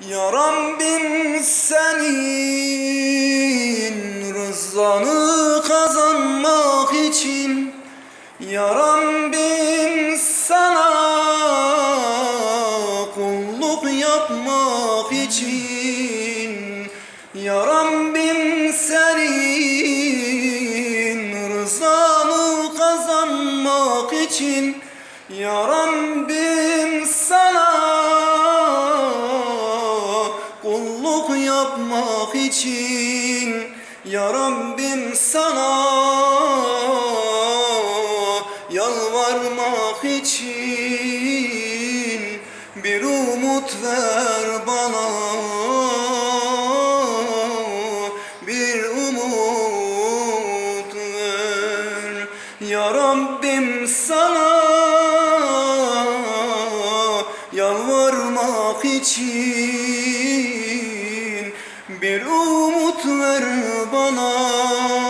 Ya Rabbim senin rızanı kazanmak için Ya Rabbim sana kulluk yapmak için Ya Rabbim senin rızanı kazanmak için Ya Rabbim kulluk yapmak için Ya Rabbim sana yalvarmak için bir umut ver bana bir umut ver. Ya Rabbim sana yalvarmak için bir umut ver bana